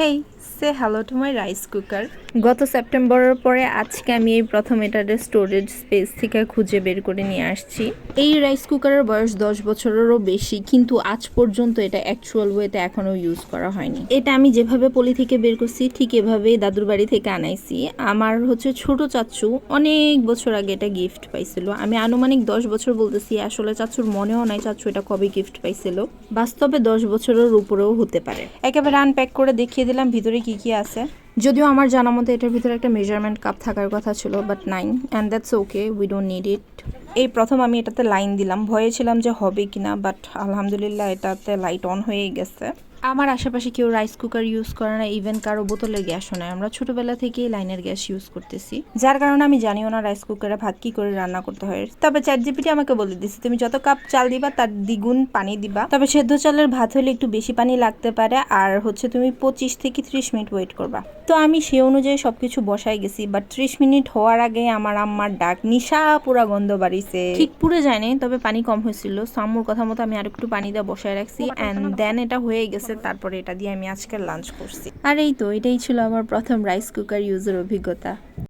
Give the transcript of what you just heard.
Okay. Say hello to my rice cooker গত সেপ্টেম্বরের পরে আজকে আমি এই প্রথম এটার স্টোরেজ স্পেস থেকে খুঁজে বের করে নিয়ে আসছি। এই রাইস কুকারের বয়স দশ বছরেরও বেশি কিন্তু আজ পর্যন্ত এটা অ্যাকচুয়াল ওয়েতে এখনও ইউজ করা হয়নি। এটা আমি যেভাবে পলি থেকে বের করছি ঠিক এভাবেই দাদুর বাড়ি থেকে আনাইছি। আমার হচ্ছে ছোট চাচু অনেক বছর আগে এটা গিফট পাইছিল। আমি আনুমানিক দশ বছর বলতেছি আসলে চাচুর মনেও নাই চাচু এটা কবে গিফট পাইছিল। বাস্তবে দশ বছরের উপরেও হতে পারে। একেবারে আনপ্যাক করে দেখিয়ে দিলাম ভিতরে কি কি কি আছে? যদিও আমার জানা মতে এটার ভিতরে একটা মেজারমেন্ট কাপ থাকার কথা ছিল but nine and that's okay we don't need it এই প্রথম আমি এটাতে লাইন দিলাম। ভয়ে ছিলাম যে হবে কিনা বাট আলহামদুলিল্লাহ এটাতে লাইট অন হয়েই গেছে। আমার আশেপাশে কেউ রাইস কুকার ইউজ করে না ইভেন কারও বোতলের গ্যাসও নাই। আমরা ছোটবেলা থেকেই লাইনের গ্যাস ইউজ করতেছি। যার কারণে আমি জানিও না রাইস কুকারে ভাত কি করে রান্না করতে হয়। তবে চ্যাট জিপিটি আমাকে বলে দিচ্ছে তুমি যত কাপ চাল দিবা তার দ্বিগুণ পানি দিবা। তবে সেদ্ধ চালের ভাত হলে একটু বেশি পানি লাগতে পারে আর হচ্ছে তুমি পঁচিশ থেকে ত্রিশ মিনিট ওয়েট করবা। তো আমি সে অনুযায়ী সবকিছু বসাই গেছি বাট ত্রিশ মিনিট হওয়ার আগে আমার আম্মার ডাক নিশা পুরা গন্ধ বাড়িছে। ঠিক পুরো যায়নি তবে পানি কম হয়েছিল। সো আম্মুর কথা মতো আমি আর একটু পানি দিয়ে বসায় রাখছি অ্যান্ড দেন এটা হয়ে গেছে। তারপরে এটা দিয়ে আমি আজকে লাঞ্চ করছি। আর এই তো, এটাই ছিল আমার প্রথম রাইস কুকার ইউজের অভিজ্ঞতা।